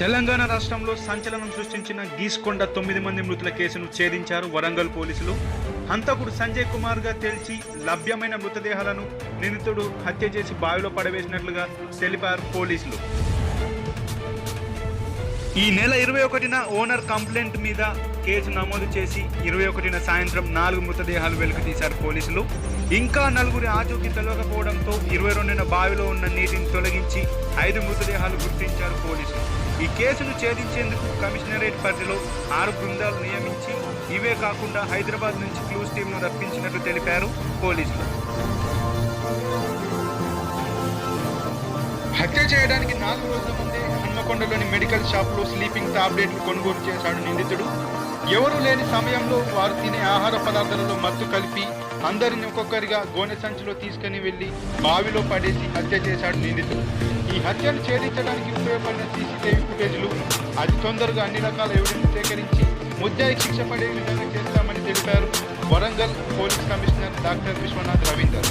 తెలంగాణ రాష్ట్రంలో సంచలనం సృష్టించిన గీస్కొండ తొమ్మిది మంది మృతుల కేసును ఛేదించారు వరంగల్ పోలీసులు. హంతకుడు సంజయ్ కుమార్గా తేల్చి లభ్యమైన మృతదేహాలను నిందితుడు హత్య చేసి బావిలో పడవేసినట్లుగా తెలిపారు పోలీసులు. ఈ నెల ఇరవై ఒకటిన ఓనర్ కంప్లైంట్ మీద కేసు నమోదు చేసి ఇరవై ఒకటిన సాయంత్రం నాలుగు మృతదేహాలు వెలుగు తీశారు పోలీసులు. ఇంకా నలుగురి ఆచూకీ తెలియకపోవడంతో ఇరవై రెండున బావిలో ఉన్న నీటిని తొలగించి ఐదు మృతదేహాలు గుర్తించారు పోలీసులు. ఈ కేసును ఛేదించేందుకు కమిషనరేట్ పరిధిలో ఆరు బృందాలు నియమించి ఇవే కాకుండా హైదరాబాద్ నుంచి క్లూస్ టీంను రప్పించినట్లు తెలిపారు పోలీసులు. హత్య చేయడానికి నాలుగు రోజుల ముందే హన్మకొండలోని మెడికల్ షాప్లో స్లీపింగ్ టాబ్లెట్లు కొనుగోలు చేశాడు నిందితుడు. ఎవరూ లేని సమయంలో వారు తినే ఆహార పదార్థాలలో మత్తు కలిపి అందరిని ఒక్కొక్కరిగా గోనె సంచిలో తీసుకుని వెళ్ళి బావిలో పడేసి హత్య చేశాడు నిందితుడు. ఈ హత్యను ఛేదించడానికి ఉపయోగపడిన సీసీటీవీ ఫుటేజ్లు అతి తొందరగా అన్ని రకాల ఎవిడెన్స్ సేకరించి ముద్దాయికి శిక్ష పడే విధంగా చేస్తామని తెలిపారు Warangal police commissioner doctor Viswanath Ravinder.